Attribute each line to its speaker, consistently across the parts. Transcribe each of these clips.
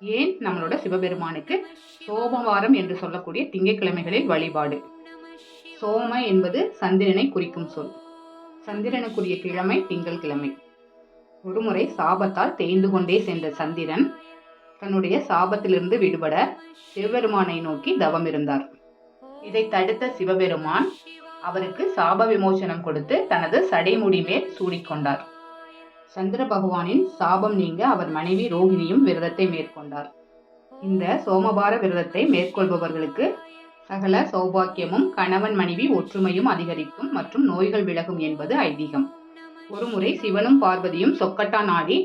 Speaker 1: ஏன் நம்மளோட சிவபெருமானுக்கு சோமவாரம் என்று சொல்லக்கூடிய திங்கட்கிழமைகளில் வழிபாடு? சோம என்பது சந்திரனை குறிக்கும் சொல். சந்திரனுக்குரிய கிழமை திங்கள் கிழமை ஒருமுறை சாபத்தால் தேய்ந்து கொண்டே சென்ற சந்திரன் தன்னுடைய சாபத்திலிருந்து விடுபட சிவபெருமானை நோக்கி தவம் இருந்தார். இதை தடுத்த சிவபெருமான் அவருக்கு சாப விமோசனம் கொடுத்து தனது சடைமுடி மேல் சூடிக்கொண்டார். சந்திர பகவானின் சாபம் நீங்க அவர் மனைவி ரோகிணியும் விரதத்தை மேற்கொண்டார். இந்த சோமபார விரதத்தை மேற்கொள்பவர்களுக்கு சகல சௌபாக்கியமும் கணவன் மனைவி ஒற்றுமையும் அதிகரிக்கும் மற்றும் நோய்கள் விலகும் என்பது ஐதீகம். ஒருமுறை சிவனும் பார்வதியும் சொக்கட்டா நாடி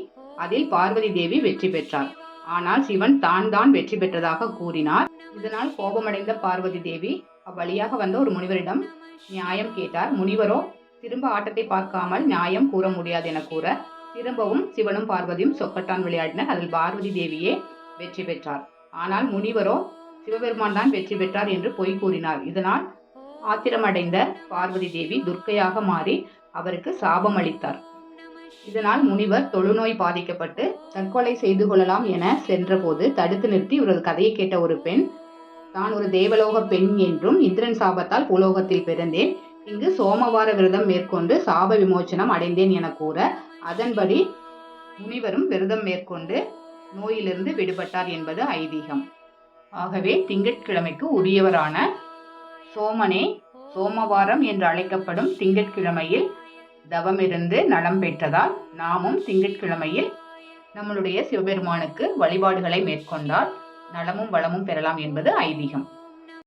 Speaker 1: அதில் பார்வதி தேவி வெற்றி பெற்றார். ஆனால் சிவன் தான் தான் வெற்றி பெற்றதாக கூறினார். இதனால் கோபமடைந்த பார்வதி தேவி அவ்வழியாக வந்த ஒரு முனிவரிடம் நியாயம் கேட்டார். முனிவரோ திரும்ப ஆட்டத்தை பார்க்காமல் நியாயம் கூற முடியாது என கூற திரும்பவும் சிவனும் பார்வதியும் சொக்கட்டான் விளையாடினர். அதில் பார்வதி தேவியே வெற்றி பெற்றார். ஆனால் முனிவரோ சிவபெருமான் தான் வெற்றி பெற்றார் என்று பொய் கூறினார். இதனால் ஆத்திரமடைந்த பார்வதி தேவி துர்க்கையாக மாறி அவருக்கு சாபம் அளித்தார். இதனால் முனிவர் தொழுநோய் பாதிக்கப்பட்டு தற்கொலை செய்து கொள்ளலாம் என சென்றபோது தடுத்து நிறுத்தி இவரது கதையை கேட்ட ஒரு பெண் தான் ஒரு தேவலோக பெண் என்றும் இந்திரன் சாபத்தால் பூலோகத்தில் பிறந்தேன். இங்கு சோமவார விரதம் மேற்கொண்டு சாப விமோச்சனம் அடைந்தேன் என கூற அதன்படி முனிவரும் விரதம் மேற்கொண்டு நோயிலிருந்து விடுபட்டார் என்பது ஐதீகம். ஆகவே திங்கட்கிழமைக்கு உரியவரான சோமனே சோமவாரம் என்று அழைக்கப்படும் திங்கட்கிழமையில் தவமிருந்து நலம் பெற்றதால் நாமும் திங்கட்கிழமையில் நம்மளுடைய சிவபெருமானுக்கு வழிபாடுகளை மேற்கொண்டால் நலமும் வளமும் பெறலாம் என்பது ஐதீகம்.